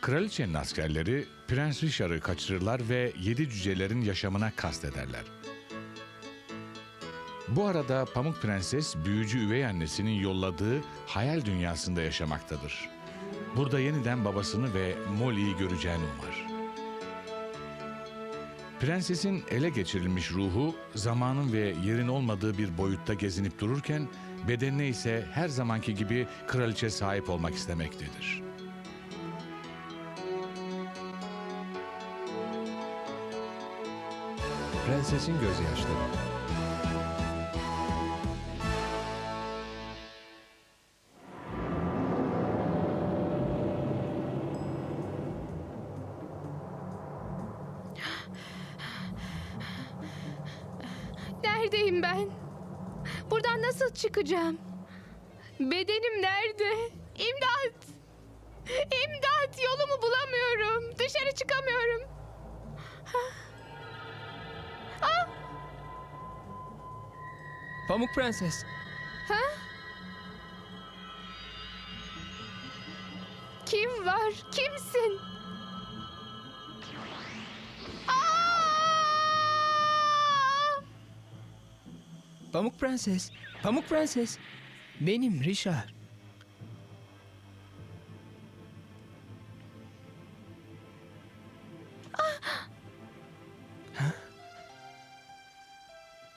Kraliçenin askerleri Prens Richard'ı kaçırırlar ve yedi cücelerin yaşamına kastederler. Bu arada Pamuk Prenses büyücü üvey annesinin yolladığı hayal dünyasında yaşamaktadır. Burada yeniden babasını ve Molly'yi göreceğini umar. Prensesin ele geçirilmiş ruhu zamanın ve yerin olmadığı bir boyutta gezinip dururken bedenine ise her zamanki gibi kraliçe sahip olmak istemektedir. Prensesin gözyaşları. Neredeyim ben? Buradan nasıl çıkacağım? Bedenim nerede? İmdat! İmdat! Yolumu bulamıyorum. Dışarı çıkamıyorum. Pamuk Prenses. Kim var? Kimsin? Aa! Pamuk Prenses. Pamuk Prenses. Benim Richard.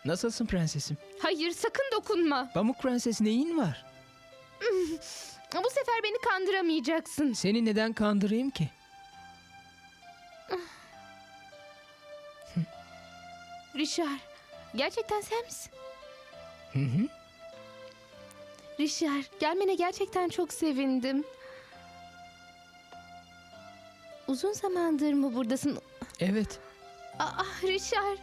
Nasılsın prensesim? Hayır sakın dokunma. Pamuk Prenses neyin var? Bu sefer beni kandıramayacaksın. Seni neden kandırayım ki? Richard, gerçekten sen misin? Hı hı. Richard, gelmene gerçekten çok sevindim. Uzun zamandır mı buradasın? Evet. Aa, Richard.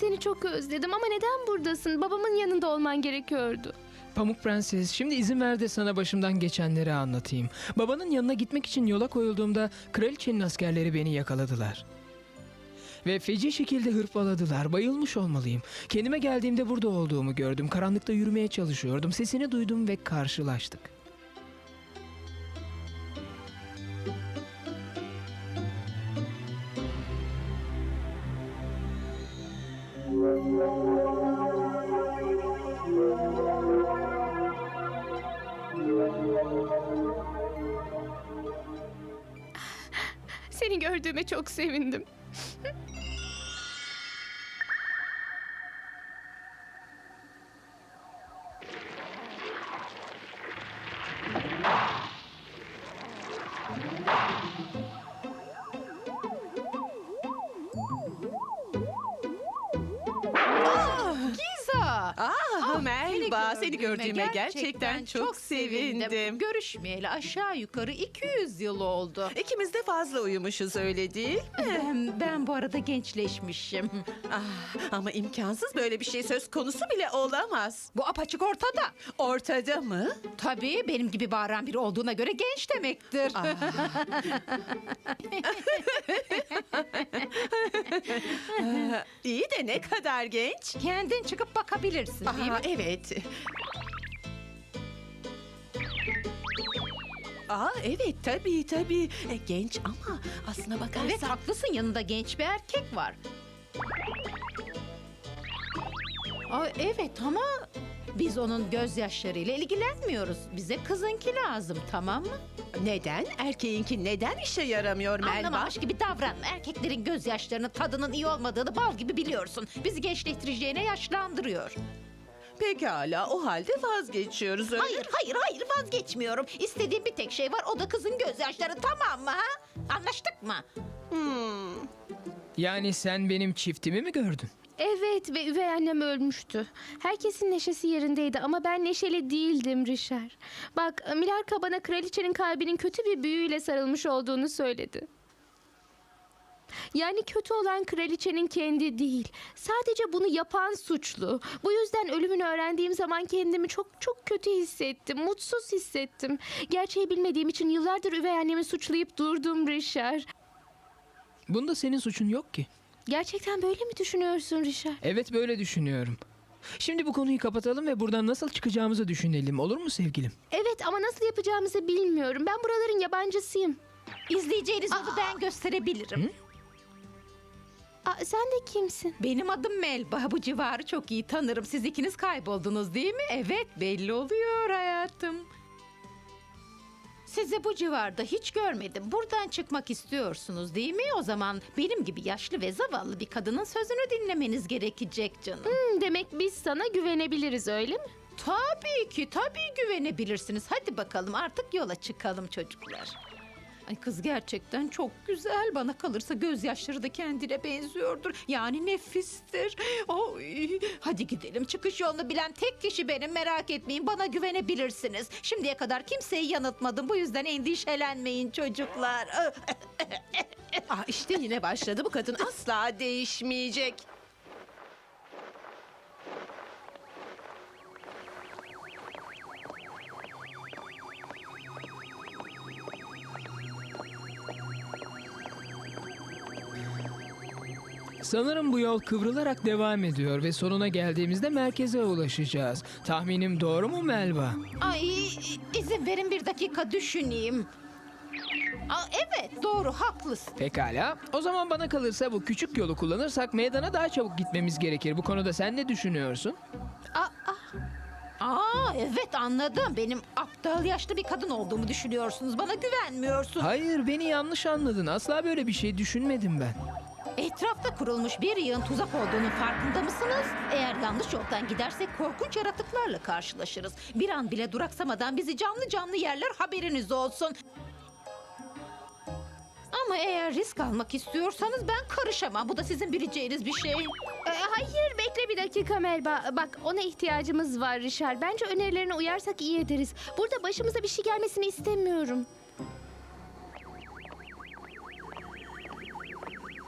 Seni çok özledim ama neden buradasın? Babamın yanında olman gerekiyordu. Pamuk Prenses, şimdi izin ver de sana başımdan geçenleri anlatayım. Babanın yanına gitmek için yola koyulduğumda kraliçenin askerleri beni yakaladılar. Ve feci şekilde hırpaladılar. Bayılmış olmalıyım. Kendime geldiğimde burada olduğumu gördüm. Karanlıkta yürümeye çalışıyordum. Sesini duydum ve karşılaştık. Seni gördüğüme çok sevindim. Gerçekten çok sevindim. Görüşmeyeli aşağı yukarı 200 yıl oldu. İkimiz de fazla uyumuşuz öyle değil mi? Ben, ben bu arada gençleşmişim. Ah, ama imkansız böyle bir şey söz konusu bile olamaz. Bu apaçık ortada. Ortada mı? Tabii benim gibi bağıran biri olduğuna göre genç demektir. İyi de ne kadar genç. Kendin çıkıp bakabilirsin değil mi? Aa, evet. Aa, evet tabii tabii. E, genç ama aslına bakarsan... Evet haklısın yanında genç bir erkek var. Aa, evet ama biz onun gözyaşlarıyla ilgilenmiyoruz. Bize kızınki lazım tamam mı? Neden? Erkeğinki neden işe yaramıyor Melba? Anlamamış gibi davranma. Erkeklerin gözyaşlarının tadının iyi olmadığını bal gibi biliyorsun. Bizi gençleştireceğine yaşlandırıyor. Pekala o halde vazgeçiyoruz öyle Hayır, hayır, hayır vazgeçmiyorum. İstediğim bir tek şey var. O da kızın gözyaşları tamam mı ha? Anlaştık mı? Hmm. Yani sen benim çiftimi mi gördün? Evet ve üvey annem ölmüştü. Herkesin neşesi yerindeydi ama ben neşeli değildim Richard. Bak Milarka bana kraliçenin kalbinin kötü bir büyüyle sarılmış olduğunu söyledi. Yani kötü olan kraliçenin kendi değil. Sadece bunu yapan suçlu. Bu yüzden ölümünü öğrendiğim zaman kendimi çok çok kötü hissettim. Mutsuz hissettim. Gerçeği bilmediğim için yıllardır üvey annemi suçlayıp durdum Richard. Bunda senin suçun yok ki. Gerçekten böyle mi düşünüyorsun Richard? Evet böyle düşünüyorum. Şimdi bu konuyu kapatalım ve buradan nasıl çıkacağımızı düşünelim. Olur mu sevgilim? Evet ama nasıl yapacağımızı bilmiyorum. Ben buraların yabancısıyım. İzleyeceğiniz yolu ben gösterebilirim. Aa, sen de kimsin? Benim adım Melba. Bu civarı çok iyi tanırım. Siz ikiniz kayboldunuz değil mi? Evet belli oluyor hayatım. Sizi bu civarda hiç görmedim. Buradan çıkmak istiyorsunuz değil mi? O zaman benim gibi yaşlı ve zavallı bir kadının sözünü dinlemeniz gerekecek canım. Hmm, demek biz sana güvenebiliriz öyle mi? Tabii ki, tabii güvenebilirsiniz. Hadi bakalım artık yola çıkalım çocuklar. Ay kız gerçekten çok güzel. Bana kalırsa gözyaşları da kendine benziyordur. Yani nefistir. Oy. Hadi gidelim. Çıkış yolunu bilen tek kişi benim. Merak etmeyin. Bana güvenebilirsiniz. Şimdiye kadar kimseyi yanıltmadım. Bu yüzden endişelenmeyin çocuklar. Ah işte yine başladı. Bu kadın asla değişmeyecek. Sanırım bu yol kıvrılarak devam ediyor ve sonuna geldiğimizde merkeze ulaşacağız. Tahminim doğru mu Melba? Ay izin verin bir dakika düşüneyim. Aa, evet doğru haklısın. Pekala. O zaman bana kalırsa bu küçük yolu kullanırsak meydana daha çabuk gitmemiz gerekir. Bu konuda sen ne düşünüyorsun? Aa evet anladım. Benim aptal yaşlı bir kadın olduğumu düşünüyorsunuz. Bana güvenmiyorsun. Hayır, beni yanlış anladın. Asla böyle bir şey düşünmedim ben. Etrafta kurulmuş bir yığın tuzak olduğunun farkında mısınız? Eğer yanlış yoldan gidersek korkunç yaratıklarla karşılaşırız. Bir an bile duraksamadan bizi canlı canlı yerler haberiniz olsun. Ama eğer risk almak istiyorsanız ben karışamam. Bu da sizin bileceğiniz bir şey. Ee, hayır bekle bir dakika Melba. Bak ona ihtiyacımız var Richard. Bence önerilerine uyarsak iyi ederiz. Burada başımıza bir şey gelmesini istemiyorum.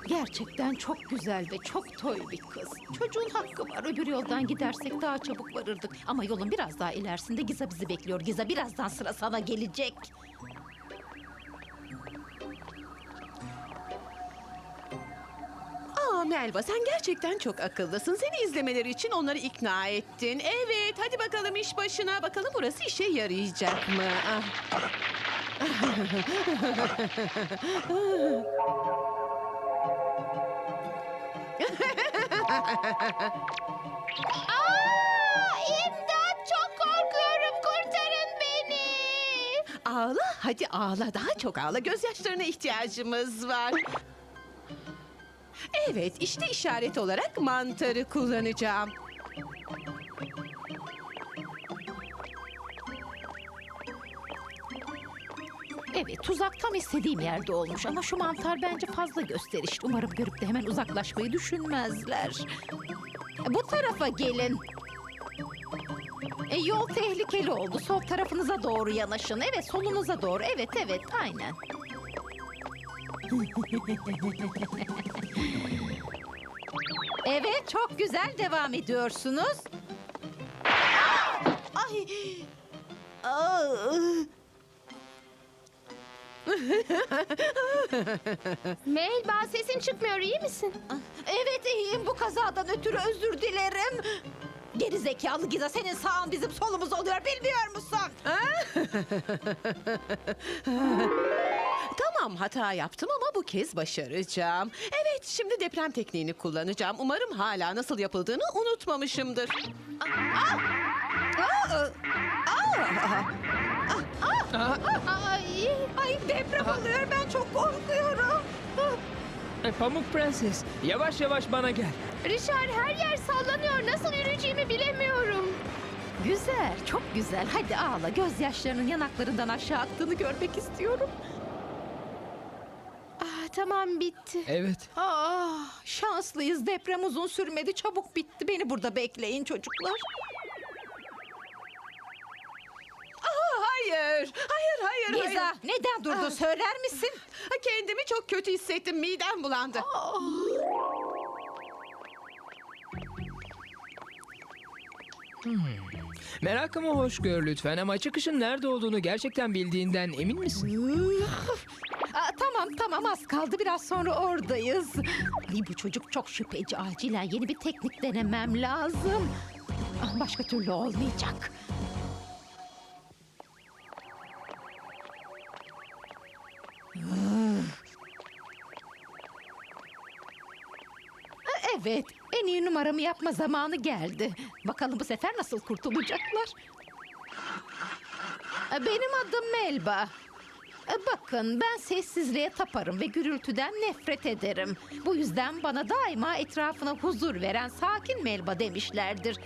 Gerçekten çok güzel ve çok toy bir kız. Çocuğun hakkı var. Öbür yoldan gidersek daha çabuk varırdık. Ama yolun biraz daha ilerisinde Giza bizi bekliyor. Giza birazdan sıra sana gelecek. Aa Melba sen gerçekten çok akıllısın. Seni izlemeleri için onları ikna ettin. Evet hadi bakalım iş başına. Bakalım burası işe yarayacak mı? Ah. İmdat çok korkuyorum kurtarın beni. Ağla hadi ağla daha çok ağla. Gözyaşlarına ihtiyacımız var. Evet işte işaret olarak mantarı kullanacağım. Evet tuzak tam istediğim yerde olmuş. Ama şu mantar bence fazla gösterişli. Umarım görüp de hemen uzaklaşmayı düşünmezler. Bu tarafa gelin. E, yol tehlikeli oldu. Sol tarafınıza doğru yanaşın. Evet solunuza doğru. Evet evet aynen. Evet çok güzel devam ediyorsunuz. Ay. Aa! Melba sesin çıkmıyor iyi misin? Evet iyiyim bu kazadan ötürü özür dilerim. Geri zekalı Giza senin sağın bizim solumuz oluyor bilmiyor musun? Tamam hata yaptım ama bu kez başaracağım. Evet şimdi deprem tekniğini kullanacağım. Umarım hala nasıl yapıldığını unutmamışımdır. Ay. Ay deprem oluyor ben çok korkuyorum. E, Pamuk Prenses, yavaş yavaş bana gel. Richard her yer sallanıyor. Nasıl yürüyeceğimi bilemiyorum. Güzel çok güzel hadi ağla gözyaşlarının yanaklarından aşağı attığını görmek istiyorum. Ah, tamam bitti. Evet. Ah şanslıyız deprem uzun sürmedi çabuk bitti beni burada bekleyin çocuklar. Hayır, hayır, hayır, hayır. neden durdun söyler misin? Kendimi çok kötü hissettim. Midem bulandı. Merakımı hoş gör lütfen ama çıkışın nerede olduğunu gerçekten bildiğinden emin misin? Aa, tamam tamam az kaldı biraz sonra oradayız. Ay bu çocuk çok şüpheci acilen yeni bir teknik denemem lazım. Ah, Başka türlü olmayacak. Evet, en iyi numaramı yapma zamanı geldi. Bakalım bu sefer nasıl kurtulacaklar? Ah, Benim adım Melba. Ah, Bakın ben sessizliğe taparım ve gürültüden nefret ederim. Bu yüzden bana daima etrafına huzur veren sakin Melba demişlerdir.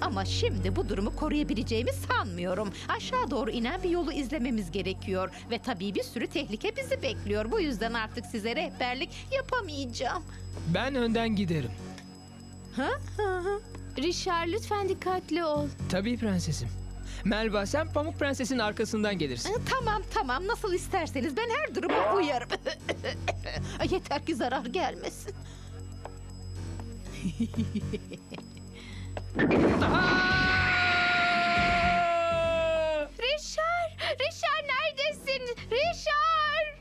Ama şimdi bu durumu koruyabileceğimi sanmıyorum. Aşağı doğru inen bir yolu izlememiz gerekiyor. Ve tabii bir sürü tehlike bizi bekliyor. Bu yüzden artık size rehberlik yapamayacağım. Ben önden giderim. Richard lütfen dikkatli ol. Tabii prensesim. Melba sen Pamuk Prenses'in arkasından gelirsin. Tamam tamam nasıl isterseniz ben her duruma uyarım. Yeter ki zarar gelmesin. Richard! Richard neredesin? Richard!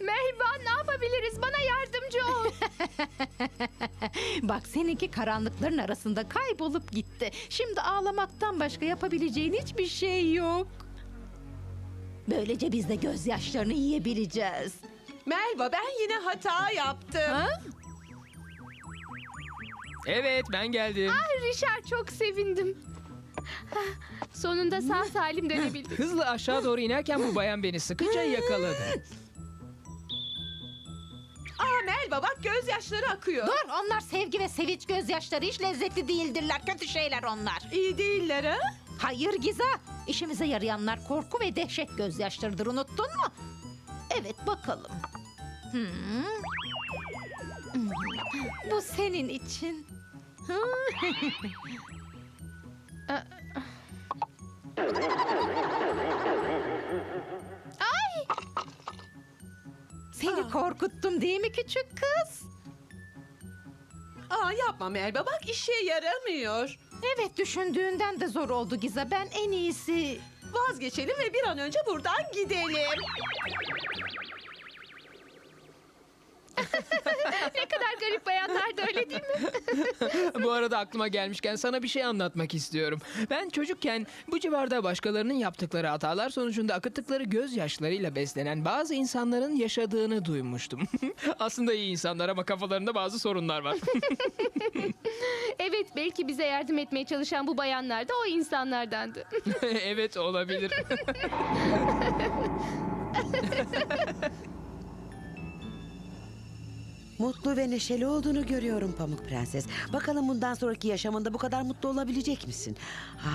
Melba ne yapabiliriz? Bana yardımcı ol. Bak seninki karanlıkların arasında kaybolup gitti. Şimdi ağlamaktan başka yapabileceğin hiçbir şey yok. Böylece biz de gözyaşlarını yiyebileceğiz. Melba ben yine hata yaptım. Ha? Evet ben geldim. Ah, Richard çok sevindim. Ah, Sonunda sağ salim dönebildik. Hızla aşağı doğru inerken bu bayan beni sıkıca yakaladı. Aa Melba bak gözyaşları akıyor. Dur onlar sevgi ve sevinç gözyaşları hiç lezzetli değildirler. Kötü şeyler onlar. İyi değiller ha? Hayır Giza. İşimize yarayanlar korku ve dehşet gözyaşlarıdır unuttun mu? Evet bakalım. Hmm. Bu senin için. Ay! Seni korkuttum değil mi küçük kız? Aa yapma Melba bak işe yaramıyor. Evet düşündüğünden de zor oldu Giza. Ben en iyisi... Vazgeçelim ve bir an önce buradan gidelim. Garip bayanlar da öyle değil mi? bu arada aklıma gelmişken sana bir şey anlatmak istiyorum. Ben çocukken bu civarda başkalarının yaptıkları hatalar sonucunda akıttıkları gözyaşlarıyla beslenen bazı insanların yaşadığını duymuştum. Aslında iyi insanlar ama kafalarında bazı sorunlar var. Evet belki bize yardım etmeye çalışan bu bayanlar da o insanlardandı. evet olabilir. Mutlu ve neşeli olduğunu görüyorum Pamuk Prenses. Bakalım bundan sonraki yaşamında bu kadar mutlu olabilecek misin? Ha.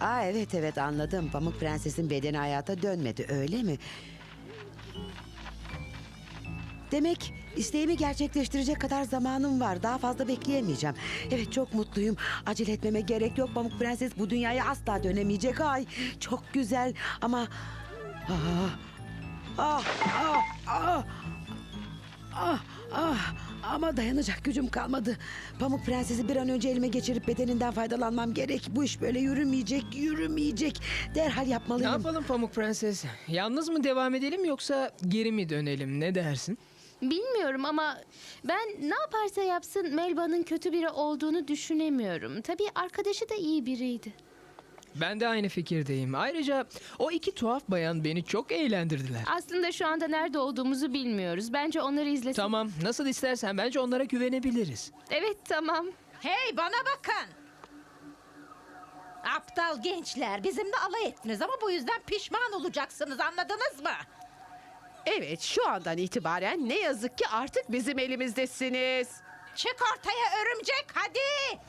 Aa evet evet anladım. Pamuk Prenses'in bedeni hayata dönmedi öyle mi? Demek isteğimi gerçekleştirecek kadar zamanım var. Daha fazla bekleyemeyeceğim. Evet çok mutluyum. Acele etmeme gerek yok. Pamuk Prenses bu dünyaya asla dönemeyecek. Ay çok güzel ama... Ah, ah, ah, ah, ah, ah. Ama dayanacak gücüm kalmadı. Pamuk Prenses'i bir an önce elime geçirip bedeninden faydalanmam gerek. Bu iş böyle yürümeyecek, yürümeyecek. Derhal ne yapmalıyım. yapalım Pamuk Prenses? Yalnız mı devam edelim yoksa geri mi dönelim? Ne dersin? Bilmiyorum ama ben ne yaparsa yapsın Melba'nın kötü biri olduğunu düşünemiyorum. Tabii arkadaşı da iyi biriydi. Ben de aynı fikirdeyim. Ayrıca o iki tuhaf bayan beni çok eğlendirdiler. Aslında şu anda nerede olduğumuzu bilmiyoruz. Bence onları izlesin. Tamam, nasıl istersen bence onlara güvenebiliriz. Evet tamam. Hey bana bakın. Aptal gençler bizimle alay ettiniz ama bu yüzden pişman olacaksınız anladınız mı? Evet şu andan itibaren ne yazık ki artık bizim elimizdesiniz. Çık ortaya örümcek hadi.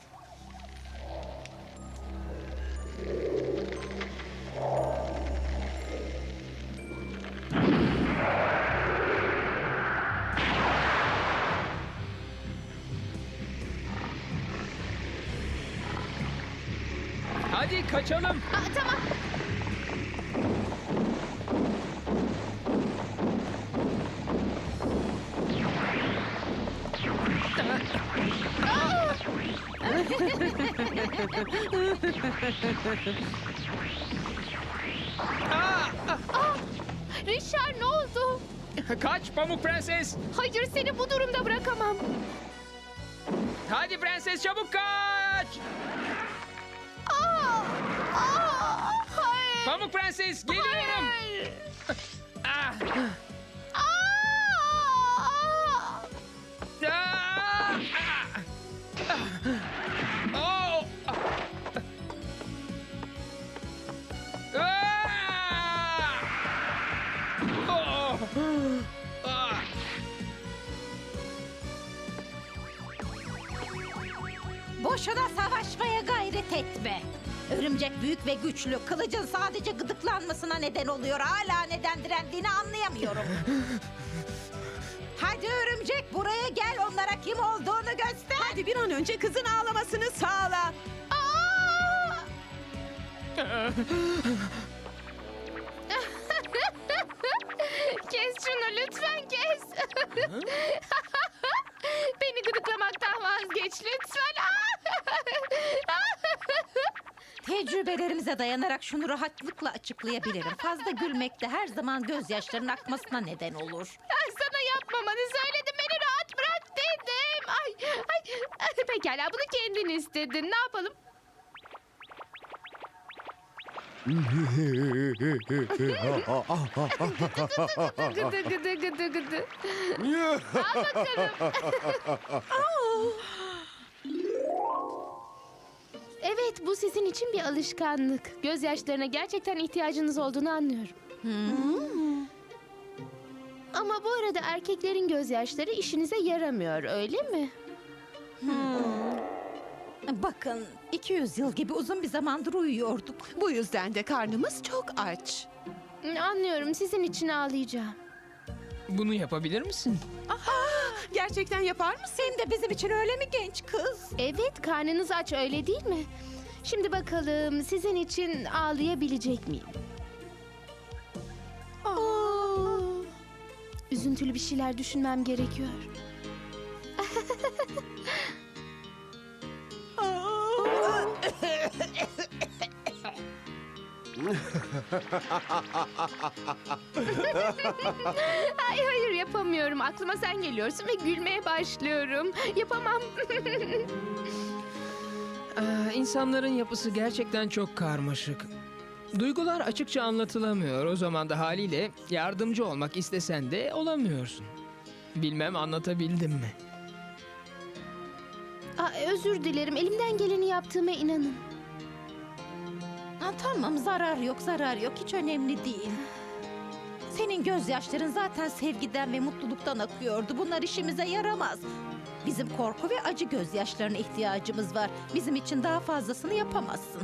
Kaçalım. Aa, tamam. Aa, Richard ne oldu? Kaç Pamuk Prenses. Hayır seni bu durumda bırakamam. Hadi prenses çabuk kaç. Pamuk prenses geliyorum. Ah. Ah. Ah. Oh. Ah. Oh. Ah. Boşuna savaşmaya gayret etme. Örümcek büyük ve güçlü. Kılıcın sadece gıdıklanmasına neden oluyor. Hala neden direndiğini anlayamıyorum. Hadi örümcek buraya gel onlara kim olduğunu göster. Hadi bir an önce kızın ağlamasını sağla. Kes şunu lütfen kes. Beni gıdıklamaktan vazgeç lütfen. Tecrübelerimize dayanarak şunu rahatlıkla açıklayabilirim. Fazla gülmek de her zaman gözyaşlarının akmasına neden olur. Sana yapmamanı söyledim. Beni rahat bırak dedim. Ay, ay. Pekala bunu kendin istedin. Ne yapalım? gıdı gıdı gıdı gıdı. Al bakalım. Bu sizin için bir alışkanlık. Gözyaşlarına gerçekten ihtiyacınız olduğunu anlıyorum. Ama bu arada erkeklerin gözyaşları işinize yaramıyor öyle mi? Bakın 200 yıl gibi uzun bir zamandır uyuyorduk. Bu yüzden de karnımız çok aç. Anlıyorum sizin için ağlayacağım. Bunu yapabilir misin? Gerçekten yapar mısın? Sen de bizim için öyle mi genç kız? Evet karnınız aç öyle değil mi? Şimdi bakalım sizin için ağlayabilecek miyim? Üzüntülü bir şeyler düşünmem gerekiyor. Hayır hayır yapamıyorum. Aklıma sen geliyorsun ve gülmeye başlıyorum. Yapamam. Ee, insanların yapısı gerçekten çok karmaşık. Duygular açıkça anlatılamıyor. O zaman da haliyle yardımcı olmak istesen de olamıyorsun. Bilmem anlatabildim mi? Aa, özür dilerim. Elimden geleni yaptığıma inanın. Ha, tamam zarar yok zarar yok hiç önemli değil. Senin gözyaşların zaten sevgiden ve mutluluktan akıyordu. Bunlar işimize yaramaz. Bizim korku ve acı gözyaşlarına ihtiyacımız var. Bizim için daha fazlasını yapamazsın.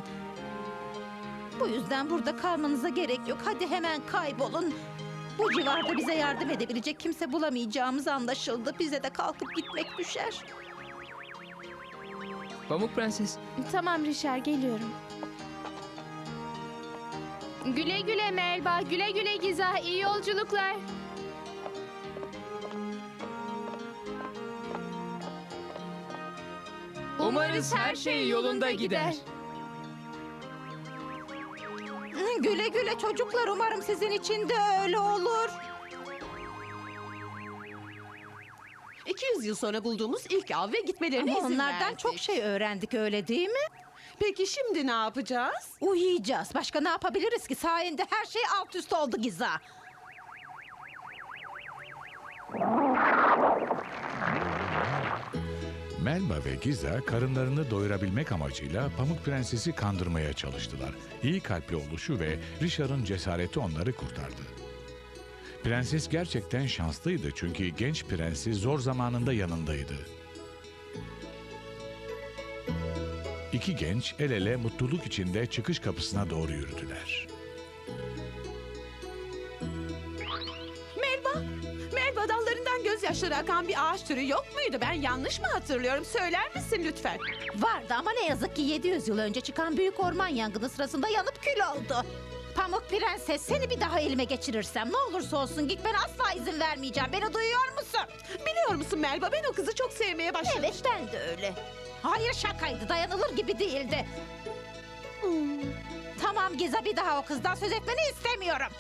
Bu yüzden burada kalmanıza gerek yok. Hadi hemen kaybolun. Bu civarda bize yardım edebilecek kimse bulamayacağımız anlaşıldı. Bize de kalkıp gitmek düşer. Pamuk Prenses, Tamam Rişer geliyorum. Güle güle Melba, güle güle Giza, iyi yolculuklar. Umarız her şey yolunda gider. Güle güle çocuklar. Umarım sizin için de öyle olur. 200 yıl sonra bulduğumuz ilk av ve gitmelerine Ama izin onlardan verdik. çok şey öğrendik öyle değil mi? Peki şimdi ne yapacağız? Uyuyacağız. Başka ne yapabiliriz ki? Sayende her şey alt üst oldu Giza. Melba ve Giza karınlarını doyurabilmek amacıyla Pamuk Prenses'i kandırmaya çalıştılar. İyi kalpli oluşu ve Richard'ın cesareti onları kurtardı. Prenses gerçekten şanslıydı çünkü genç prensi zor zamanında yanındaydı. İki genç el ele mutluluk içinde çıkış kapısına doğru yürüdüler. Melba, Melba dallarından gözyaşları akan bir ağaç türü yok muydu? Ben yanlış mı hatırlıyorum? Söyler misin lütfen? Vardı ama ne yazık ki 700 yıl önce çıkan büyük orman yangını sırasında yanıp kül oldu. Pamuk Prenses seni bir daha elime geçirirsem ne olursa olsun gitmene asla izin vermeyeceğim. Beni duyuyor musun? Biliyor musun Melba ben o kızı çok sevmeye başladım. Evet ben de öyle. Hayır şakaydı dayanılır gibi değildi. Tamam Giza bir daha o kızdan söz etmeni istemiyorum.